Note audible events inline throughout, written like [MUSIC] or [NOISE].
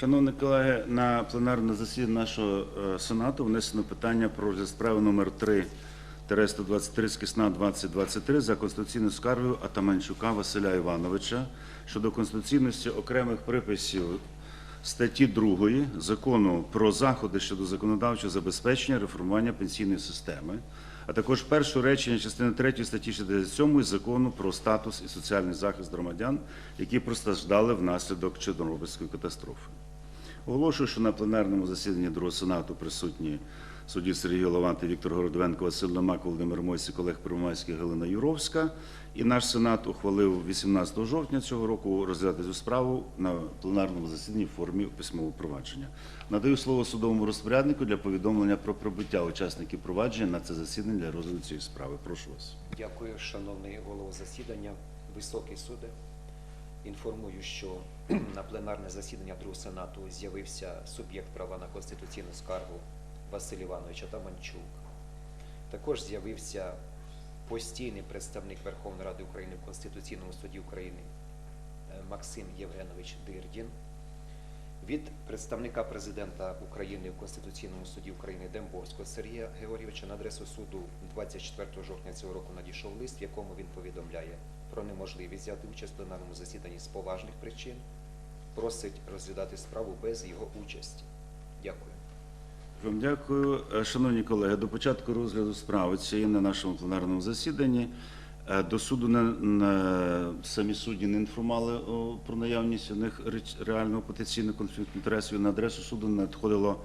Шановні колеги, на пленарне засідання нашого е, Сенату внесено питання про розгляд справи номер 3 123 з кисна 2023 за конституційною скаргою Атаманчука Василя Івановича щодо конституційності окремих приписів статті 2 закону про заходи щодо законодавчого забезпечення реформування пенсійної системи, а також першого речення частини 3 статті 67 закону про статус і соціальний захист громадян, які постраждали внаслідок Чорнобильської катастрофи. Оголошую, що на пленарному засіданні Другого Сенату присутні судді Сергій Голованти, Віктор Городовенко, Василь Ломак, Володимир Мойсик, Олег Первомайський, Галина Юровська. І наш Сенат ухвалив 18 жовтня цього року розглядати цю справу на пленарному засіданні в формі письмового провадження. Надаю слово судовому розпоряднику для повідомлення про прибуття учасників провадження на це засідання для розгляду цієї справи. Прошу вас. Дякую, шановний голово засідання, високий суди. Інформую, що на пленарне засідання Другого Сенату з'явився суб'єкт права на конституційну скаргу Василь Іванович Атаманчук. Також з'явився постійний представник Верховної Ради України в Конституційному суді України е, Максим Євгенович Дирдін. Від представника президента України в Конституційному суді України Дембовського Сергія Георгійовича на адресу суду 24 жовтня цього року надійшов лист, в якому він повідомляє про неможливість взяти участь в пленарному засіданні з поважних причин, просить розглядати справу без його участі. Дякую. Вам дякую. Е, Шановні колеги, до початку розгляду справи цієї на нашому пленарному засіданні е, до суду не, не- самі судді не інформували про наявність у них реального потенційного конфлікту інтересів. На адресу суду не надходило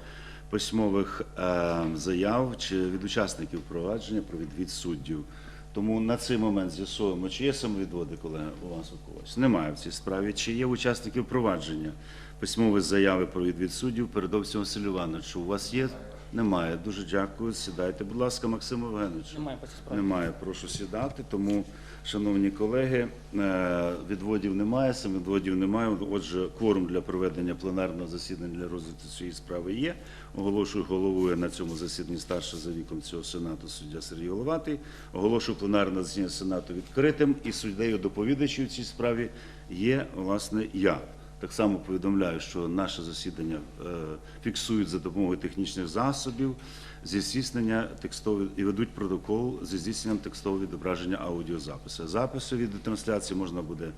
письмових е, заяв чи від учасників провадження про відвід суддів. Тому на цей момент з'ясуємо, чи є самовідводи, колеги, у вас у когось. Немає в цій справі. Чи є учасники провадження? Письмові заяви про відвід суддів передовсім Василю Івановичу. У вас є? Немає. Дуже дякую. Сідайте, будь ласка, Максиму Євгеновичу. Немає по. Немає. Прошу сідати. Тому, шановні колеги, е, відводів немає, самовідводів немає. Отже, кворум для проведення пленарного засідання для розгляду цієї справи є. Оголошую головує на цьому засіданні старше за віком цього сенату суддя Сергій Головатий. Оголошую пленарне засідання сенату відкритим і суддею доповідачів в цій справі є власне я. Так само повідомляю, що наше засідання е, фіксують за допомогою технічних засобів зі здійснення текстових і ведуть протокол зі здійсненням текстового відображення аудіозапису. Записи від трансляції можна буде е,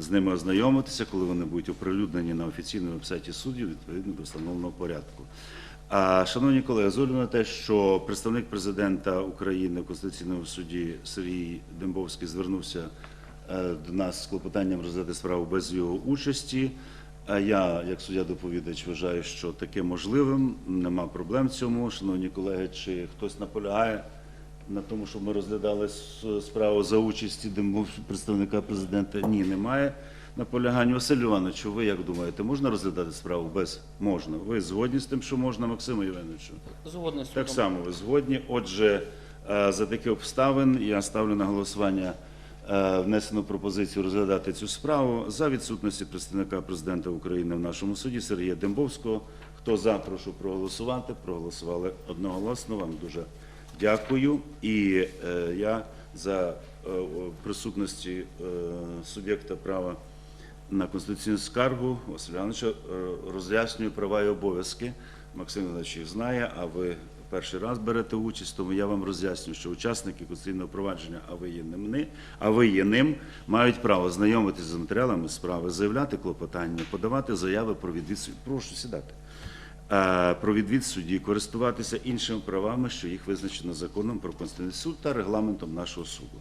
з ними ознайомитися, коли вони будуть оприлюднені на офіційному вебсайті суддів відповідно до встановленого порядку. Шановні колеги, з на те, що представник президента України в Конституційному суді Сергій Дембовський звернувся до нас з клопотанням розглядати справу без його участі. А я, як суддя-доповідач, вважаю, що таке можливим, нема проблем в цьому. Шановні колеги, чи хтось наполягає на тому, щоб ми розглядали справу за участі представника президента? Ні, немає наполягань. Василь Іванович, ви як думаєте, можна розглядати справу без? Можна. Ви згодні з тим, що можна, Максиму Євгеновичу? Згодний з Так само ви згодні. Отже, е, за таких обставин я ставлю на голосування е, внесену пропозицію розглядати цю справу за відсутності представника президента України в нашому суді Сергія Дембовського. Хто за, прошу проголосувати. Проголосували одноголосно. Вам дуже дякую. І е, я за е, присутності суб'єкта права на конституційну скаргу Василя Івановича роз'яснюю права і обов'язки. Максим Іванович їх знає, а ви перший раз берете участь, тому я вам роз'ясню, що учасники конституційного провадження, а ви є ним, а ви є ним, мають право знайомитися з матеріалами справи, заявляти клопотання, подавати заяви про відвід судді. Прошу сідати. Е, Про відвід судді, користуватися іншими правами, що їх визначено законом про Конституційний суд та регламентом нашого суду.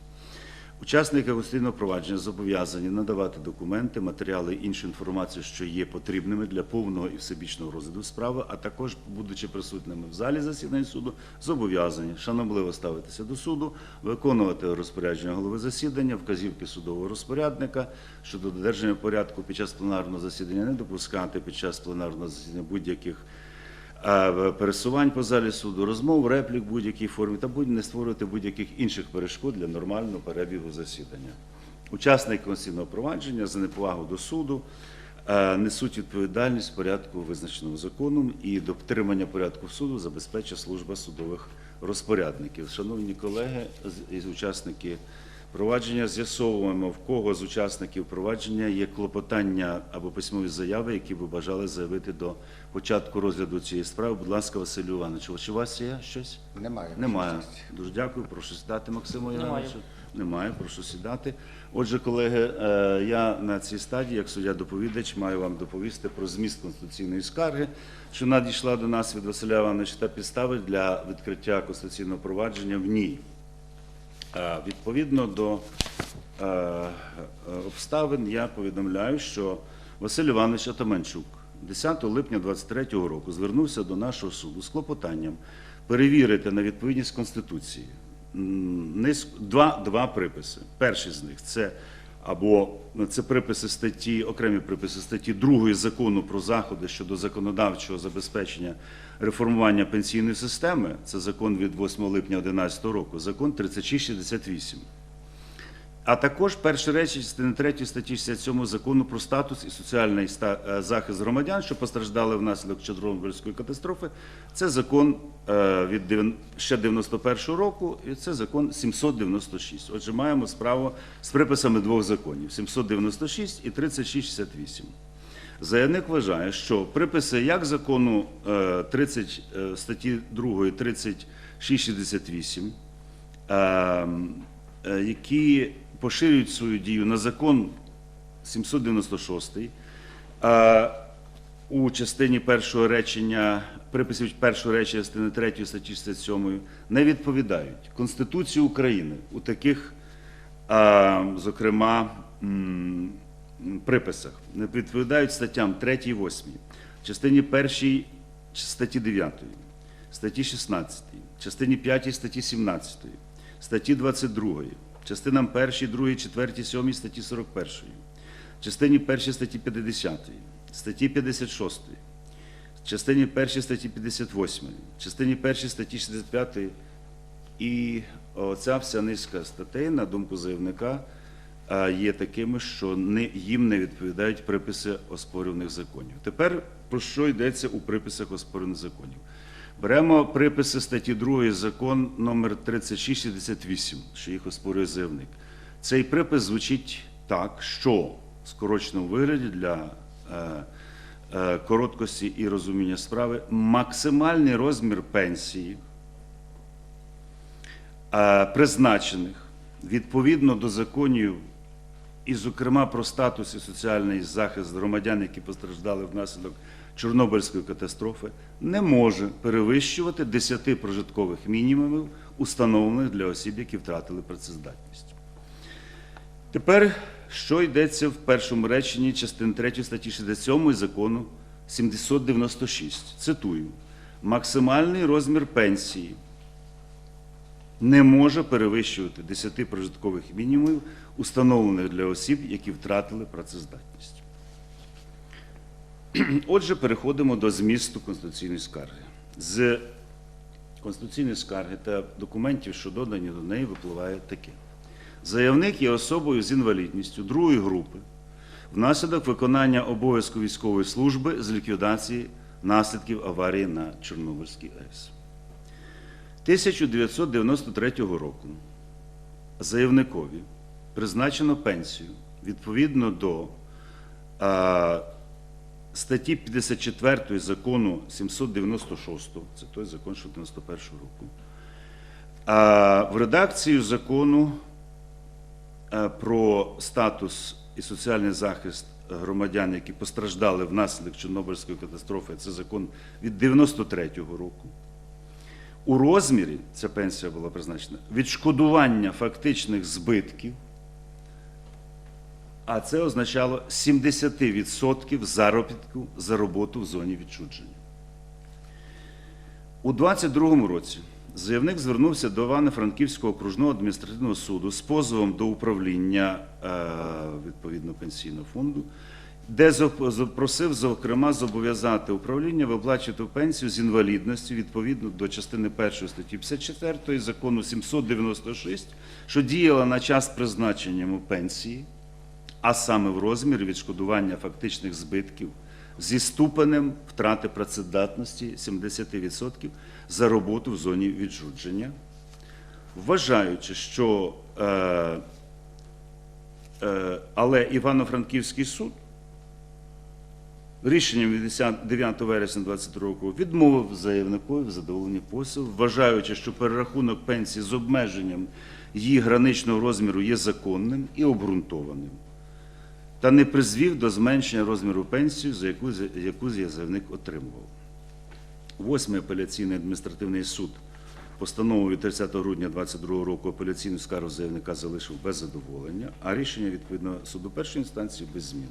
Учасники конституційного провадження зобов'язані надавати документи, матеріали іншу інформацію, що є потрібними для повного і всебічного розгляду справи, а також, будучи присутніми в залі засідань суду, зобов'язані шанобливо ставитися до суду, виконувати розпорядження голови засідання, вказівки судового розпорядника щодо додержання порядку під час пленарного засідання, не допускати під час пленарного засідання будь-яких пересувань по залі суду, розмов, реплік в будь-якій формі та будь не створювати будь-яких інших перешкод для нормального перебігу засідання. Учасники конституційного провадження за неповагу до суду е, несуть відповідальність порядку, визначеному законом, і до підтримання порядку суду забезпечить служба судових розпорядників. Шановні колеги учасники провадження, з'ясовуємо, в кого з учасників провадження є клопотання або письмові заяви, які ви бажали заявити до початку розгляду цієї справи. Будь ласка, Василю Івановичу, чи у вас є щось? Немає. Немає. Дуже дякую. Прошу сідати, Максиму. Івановичу. Немає. Прошу сідати. Отже, колеги, е, я на цій стадії, як суддя-доповідач, маю вам доповісти про зміст конституційної скарги, що надійшла до нас від Василя Івановича та підстави для відкриття конституційного провадження в ній. Е, Відповідно до е, обставин я повідомляю, що Василь Іванович Атаманчук 10 липня 2023 року звернувся до нашого суду з клопотанням перевірити на відповідність Конституції два, два приписи. Перший з них це або ну, це приписи статті, окремі приписи статті 2 закону про заходи щодо законодавчого забезпечення реформування пенсійної системи. Це закон від 8 липня 2011 року, закон 3668. А також перші речі частини 3 статті 67 закону про статус і соціальний е, захист громадян, що постраждали внаслідок Чорнобильської катастрофи. Це закон е, від ще 91 року, і це закон 796. Отже, маємо справу з приписами двох законів: 796 і 3668. Заявник вважає, що приписи як закону е, 30 е, статті 2 3668, е, е, які поширюють свою дію на закон 796, е, у частині першого речення, приписів першого речення частини 3 статті 67 не відповідають Конституції України у таких, зокрема, приписах. Не відповідають статтям 3 і 8, частині 1 статті 9, статті 16, частині 5 статті 17, статті 22, частинам 1, 2, 4, 7 статті 41, частині 1 статті 50, статті 56, частині 1 статті 58, частині 1 статті 65 і оця вся низка статей, на думку заявника, є такими, що не, їм не відповідають приписи оспорюваних законів. Тепер про що йдеться у приписах оспорюваних законів? Беремо приписи статті 2 закон номер 3668, що їх оспорює заявник. Цей припис звучить так, що в скороченому вигляді для е, е, короткості і розуміння справи максимальний розмір пенсії е, призначених відповідно до законів, і, зокрема, про статус і соціальний захист громадян, які постраждали внаслідок Чорнобильської катастрофи, не може перевищувати 10 прожиткових мінімумів, установлених для осіб, які втратили працездатність. Тепер, що йдеться в першому реченні частини 3 статті 67 закону 796. Цитую: максимальний розмір пенсії не може перевищувати 10 прожиткових мінімумів, установлених для осіб, які втратили працездатність. [CLEARS THROAT] Отже, переходимо до змісту конституційної скарги. З конституційної скарги та документів, що додані до неї, випливає таке. Заявник є особою з інвалідністю другої групи внаслідок виконання обов'язку військової служби з ліквідації наслідків аварії на Чорнобильській АЕС. 1993 року заявникові призначено пенсію відповідно до статті 54 закону 796, це той закон, що 91 року. В редакцію закону про статус і соціальний захист громадян, які постраждали внаслідок Чорнобильської катастрофи, це закон від 93-го року. У розмірі ця пенсія була призначена відшкодування фактичних збитків а це означало 70% заробітку за роботу в зоні відчудження. У 22-му році заявник звернувся до Івано-Франківського окружного адміністративного суду з позовом до управління е, відповідно пенсійного фонду, де запросив, зокрема, зобов'язати управління виплачувати пенсію з інвалідністю відповідно до частини 1 статті 54 закону 796, що діяла на час призначення пенсії, а саме в розмірі відшкодування фактичних збитків зі ступенем втрати працездатності 70% за роботу в зоні відчудження, вважаючи, що е, е, але Івано-Франківський суд рішенням від 9 вересня 2022 року відмовив заявникові в задоволенні позову, вважаючи, що перерахунок пенсії з обмеженням її граничного розміру є законним і обґрунтованим та не призвів до зменшення розміру пенсії, за яку, яку заявник отримував. Восьмий апеляційний адміністративний суд постанову від 30 грудня 2022 року апеляційну скаргу заявника залишив без задоволення, а рішення відповідно суду першої інстанції без змін.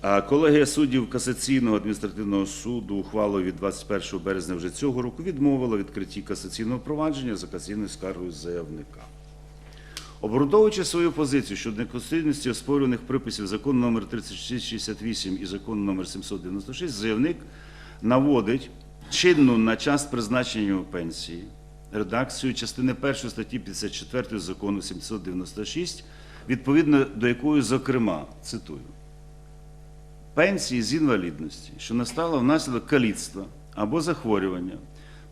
А колегія суддів касаційного адміністративного суду ухвалою від 21 березня вже цього року відмовила відкритті касаційного провадження за касаційною скаргою заявника. Обґрунтовуючи свою позицію щодо неконституційності оспорюваних приписів закону номер 3668 і закону номер 796, заявник наводить чинну на час призначення пенсії редакцію частини 1 статті 54 закону 796, відповідно до якої, зокрема, цитую, пенсії з інвалідності, що настала внаслідок каліцтва або захворювання,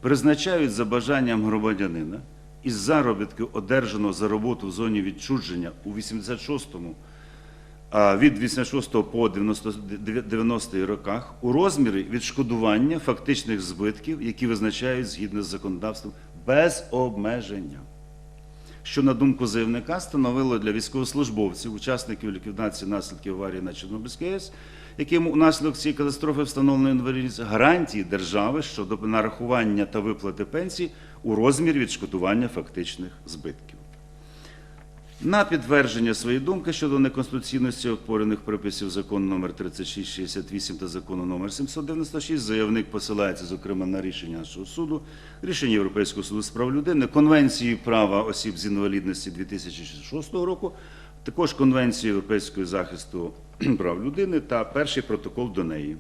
призначають за бажанням громадянина із заробітку, одержаного за роботу в зоні відчудження у 86-му, від 86 по 90 90 роках у розмірі відшкодування фактичних збитків, які визначають згідно з законодавством без обмеження. Що, на думку заявника, становило для військовослужбовців, учасників ліквідації наслідків аварії на Чорнобильській АЕС, яким унаслідок цієї катастрофи встановлено інвалідність, гарантії держави щодо нарахування та виплати пенсій у розмірі відшкодування фактичних збитків. На підтвердження своєї думки щодо неконституційності опорених приписів закону номер 3668 та закону номер 796, заявник посилається, зокрема, на рішення нашого суду, рішення Європейського суду з прав людини, Конвенції права осіб з інвалідності 2006 року, також Конвенції Європейського захисту [CLEARS THROAT] прав людини та перший протокол до неї.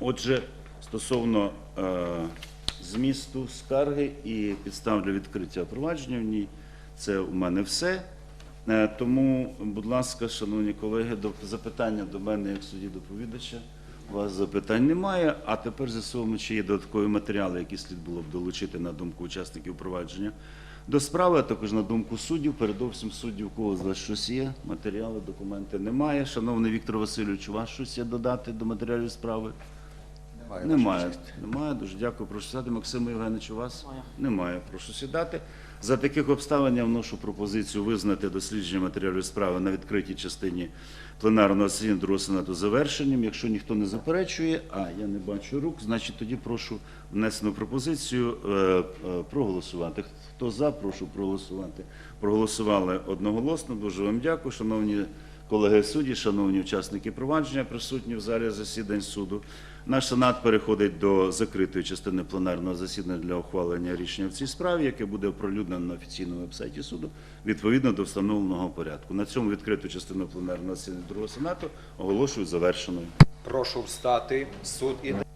Отже, стосовно е, змісту скарги і підстав для відкриття провадження в ній, це у мене все. Е, Тому, будь ласка, шановні колеги, до запитання до мене як судді доповідача. У вас запитань немає. А тепер з'ясуємо, чи є додаткові матеріали, які слід було б долучити на думку учасників провадження до справи, а також на думку суддів. Передовсім суддів, у кого з вас щось є, матеріали, документи немає. Шановний Віктор Васильович, у вас щось є додати до матеріалів справи? Немає. Немає. Немає. Дуже дякую. Прошу сідати. Максим Євгенович, у вас? Немає. Прошу сідати. За таких обставин я вношу пропозицію визнати дослідження матеріалів справи на відкритій частині пленарного засідання другого сенату завершенням. Якщо ніхто не заперечує, а я не бачу рук, значить тоді прошу внесену пропозицію е, е, проголосувати. Хто за, прошу проголосувати. Проголосували одноголосно. Дуже вам дякую, шановні колеги судді, шановні учасники провадження, присутні в залі засідань суду. Наш сенат переходить до закритої частини пленарного засідання для ухвалення рішення в цій справі, яке буде оприлюднено на офіційному вебсайті суду відповідно до встановленого порядку. На цьому відкриту частину пленарного засідання другого сенату оголошую завершеною. Прошу встати. Суд іде.